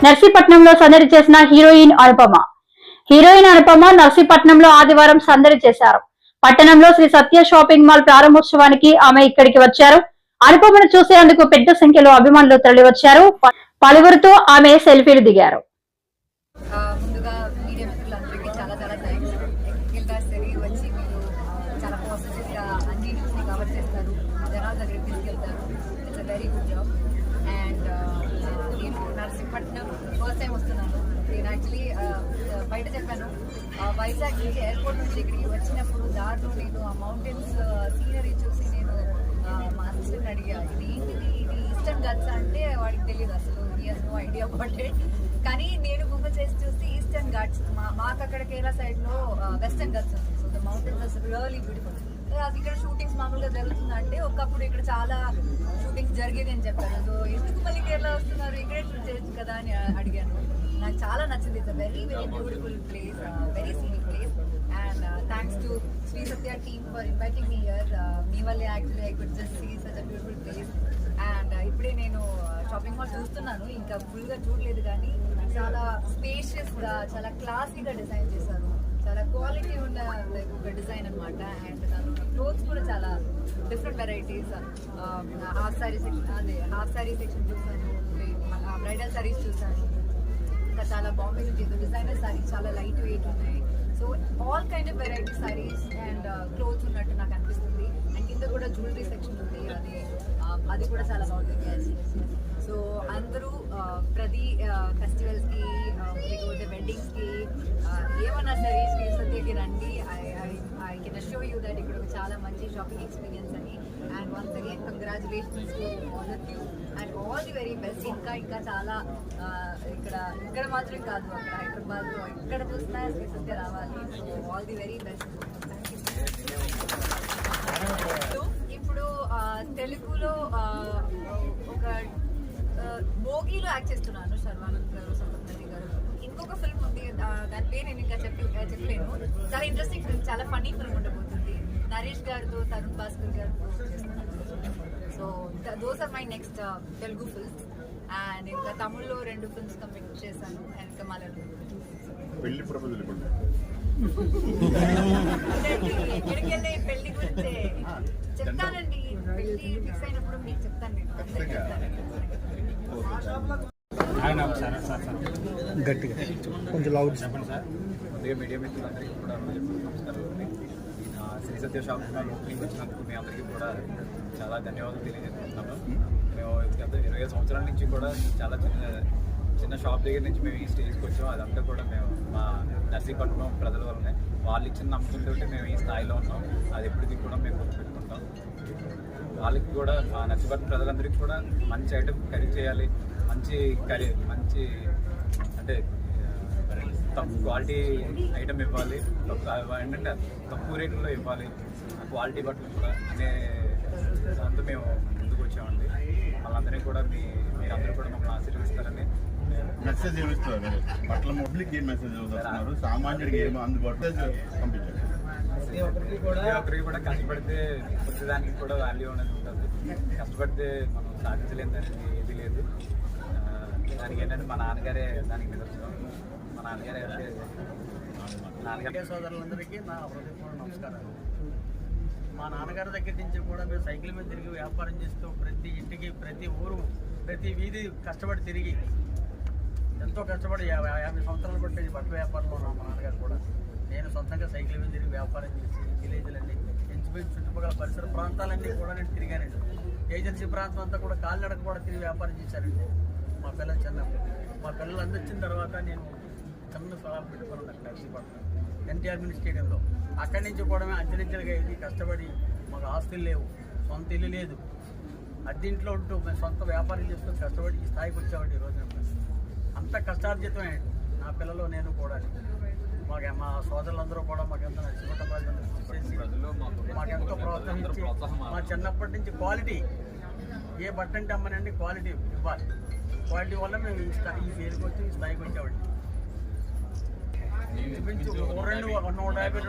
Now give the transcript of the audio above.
నర్సీపట్నంలో సందడి చేసిన heroine Anupama. Heroine Anupama నర్సీపట్నంలో ఆదివారం సందడి చేశారు. పట్టణంలో శ్రీ సత్య షాపింగ్ మాల్ ప్రారంభోత్సవానికి ఆమె ఇక్కడికి వచ్చారు. అనుపమను చూసేందుకు పెద్ద సంఖ్యలో అభిమానులు తరలివచ్చారు. వచ్చారు పలువురితో ఆమె సెల్ఫీలు దిగారు ఆ, ముందుగా మీడియా మిత్రులందరికీ చాలా చాలా థ్యాంక్స్ ఎక్కిల్గా సరి వచ్చి మీరు ఆ, చాలా పాజిటివ్గా అన్ని న్యూస్ని కవర్ చేస్తారు జనాల దగ్గరికి తీసుకెళ్తారు it's a very good job and నేను నర్సింపట్నం ఫస్ట్ టైం వస్తున్నాను నేను యాక్చువల్లీ బయట చెప్పాను. వైజాగ్ నుంచి ఎయిర్పోర్ట్ నుంచి ఇక్కడికి వచ్చినప్పుడు దారిలో నేను ఆ మౌంటైన్స్ సీనరీ చూసి నేను మా అసిస్టెంట్ అడిగా ఇది ఏంటిది? ఇది ఈస్టర్న్ గట్స్ అంటే వాడికి తెలియదు అసలు. నో ఐడియా అబౌట్ ఇట్ కానీ నేను గూగుల్ చేసి చూస్తే ఈస్టర్న్ ఘాట్స్ మా మాకు అక్కడ కేరళ సైడ్లో వెస్టర్న్ ఘాట్స్ ఉంది. So the mountains really beautiful ఇక్కడ షూటింగ్స్ మామూలుగా జరుగుతుందంటే ఒకప్పుడు ఇక్కడ చాలా షూటింగ్స్ జరిగేది అని చెప్పాను సో ఎందుకు మళ్ళీ కేరళ వస్తున్నారు? ఇక్కడే షూట్ చేయొచ్చు కదా అని అడిగాను. నాకు చాలా నచ్చింది. It's very very beautiful place very scenic place and thanks to Shri Satya team for inviting me here మీ వల్లే actually I could just see such a beautiful place and ఇప్పుడే నేను uh, షాపింగ్ మాల్ చూస్తున్నాను. ఇంకా ఫుల్గా చూడలేదు కానీ చాలా స్పేషియస్గా చాలా క్లాసీగా డిజైన్ చేశారు. చాలా క్వాలిటీ ఉన్న లైక్ ఒక డిజైన్ అనమాట అండ్ క్లోత్స్ కూడా చాలా different varieties half sari section అదే హాఫ్ సారీ సెక్షన్ చూసాను బ్రైడల్ సారీస్ చూసాను ఇంకా చాలా బాగుంది డిజైనర్ సారీస్ చాలా లైట్ వెయిట్ ఉన్నాయి so all kind of variety saris and clothes ఉన్నట్టు నాకు అనిపిస్తుంది. అండ్ కింద కూడా జ్యువెలరీ సెక్షన్ ఉంది. అది అది కూడా చాలా బాగుంటుంది సో అందరూ ప్రతి ఫెస్టివల్స్కి లేకపోతే వెడ్డింగ్స్కి ఏమన్నా సరే శ్రీ సత్యకి రండి. I I can assure you that ఇక్కడ ఒక చాలా మంచి షాపింగ్ ఎక్స్పీరియన్స్ అని. Congratulations all of you and all the very best ఇంకా ఇంకా చాలా ఇక్కడ ఇక్కడ మాత్రం కాదు అక్కడ హైదరాబాద్లో ఎక్కడ చూసినా శ్రీ సత్య రావాలి. ఆల్ ది వెరీ బెస్ట్ ఇప్పుడు తెలుగులో ఒక భోగిలో యాక్ట్ చేస్తున్నాను శర్వానంద్ గారు సప్తపతి గారు. ఇంకొక ఫిల్మ్ ఉంది దాని పేరు నేను ఇంకా చెప్పి చెప్పలేను. చాలా ఇంట్రెస్టింగ్ ఫిల్మ్ చాలా ఫనీ ఫిల్మ్ ఉండబోతుంది. నరేష్ గారితో తరుణ్ భాస్కర్ గారితో చేస్తున్నాను so those are my next Telugu films and ఇంకా తమిళ్ళో రెండు ఫిల్మ్స్ కంప్లీట్ చేశాను. అండ్ ఇంకా మలయాళం పెళ్ళి ప్రపోజల్ ఇప్పుడు ఎక్కడికి వెళ్ళి పెళ్ళి గురించి చెప్తానండి. పెళ్ళి ఫిక్స్ అయినప్పుడు మీకు చెప్తాను గట్టిగా. కొంచెం లౌడ్ చెప్పండి సార్. మీడియా మిత్రులందరికీ కూడా నమస్కారం అండి ఆ, శ్రీ సత్య షాప్ ఓపెనింగ్ వచ్చినందుకు మీ అందరికీ కూడా చాలా ధన్యవాదాలు తెలియజేసుకుంటున్నాము మేము గత ఇరవై సంవత్సరాల నుంచి కూడా చాలా చిన్న చిన్న షాప్ దగ్గర నుంచి మేము ఈ స్టేజ్కి వచ్చాం. అదంతా కూడా మేము మా నర్సీపట్నం ప్రజల వల్లనే. వాళ్ళు ఇచ్చిన నమ్మకంతో మేము ఈ స్థాయిలో ఉన్నాం. అది ఎప్పటికీ కూడా మేము గుర్తుపెట్టుకుంటాం. వాళ్ళకి కూడా మా నర్సీపట్నం ప్రజలందరికీ కూడా మంచి ఐటమ్ కర్రీ చేయాలి. మంచి కర్రీ మంచి అంటే తక్కువ క్వాలిటీ ఐటమ్ ఇవ్వాలి. తక్కువ ఏంటంటే తక్కువ రేట్లో ఇవ్వాలి. క్వాలిటీ బట్టలు కూడా అనే దాంతో మేము ముందుకు వచ్చామండి. వాళ్ళందరినీ కూడా మీ మీరందరూ కూడా మమ్మల్ని ఆశీర్వదిస్తారని మెసేజ్ ఏమిస్తారు పట్ల పబ్లిక్ ఏం మెసేజ్ చదువుతున్నారు సామాన్యుడికి ఏం అందుబాటులో పంపించారు ప్రతి ఒక్కరికి కూడా కష్టపడితే ప్రతిదానికి కూడా వాల్యూ అనేది ఉంటుంది. కష్టపడితే మనం సాధించలేనిది ఏది లేదు. దానికి ఏంటంటే మా నాన్నగారే దానికి నిదర్శనం. నాన్నగారే నాన్నగారు సోదరులందరికీ నా హృదయపూర్వక నమస్కారాలు. మా నాన్నగారి దగ్గర నుంచి కూడా మేము సైకిల్ మీద తిరిగి వ్యాపారం చేస్తూ ప్రతి ఇంటికి ప్రతి ఊరు ప్రతి వీధి కష్టపడి తిరిగి ఎంతో కష్టపడి యాభై యాభై సంవత్సరాలు పట్టేది బట్టల వ్యాపారంలో ఉన్నాం మా నాన్నగారు కూడా. నేను సొంతంగా సైకిల్ మీద తిరిగి వ్యాపారం చేసి విలేజ్లన్నీ ఎంచిపోయి చుట్టుపక్కల పరిసర ప్రాంతాలన్నీ కూడా నేను తిరిగానండి. ఏజెన్సీ ప్రాంతం అంతా కూడా కాలినడక కూడా తిరిగి వ్యాపారం చేశానండి మా పిల్లలు చిన్నప్పుడు. మా పిల్లలు అందొచ్చిన తర్వాత నేను చిన్న స్థలాలు పెట్టుకున్నాను అక్కడ నర్సీపట్నం ఎన్టీఆర్ మినీ స్టేడియంలో. అక్కడి నుంచి కూడా అంచెలంచెలుగా ఇది కష్టపడి మాకు ఆస్తులు లేవు. సొంత ఇల్లు లేదు. అద్దీంట్లో ఉంటూ మేము సొంత వ్యాపారం చేస్తూ కష్టపడి ఈ స్థాయికి వచ్చామండి ఈ రోజున అంత కష్టార్జితమే నా పిల్లలు నేను కూడా మాకు మా సోదరులందరూ కూడా మాకెంతో చేసి మాకెంతో ప్రోత్సహించి మా చిన్నప్పటి నుంచి క్వాలిటీ. ఏ బట్ట అంటే అమ్మనండి క్వాలిటీ ఇవ్వాలి. క్వాలిటీ వల్ల మేము ఈ స్థాయి ఈ పేరుకి వచ్చి ఈ స్థాయికి వచ్చామండి ఇంచుమించు ఓ రెండు ఒక నూట యాభై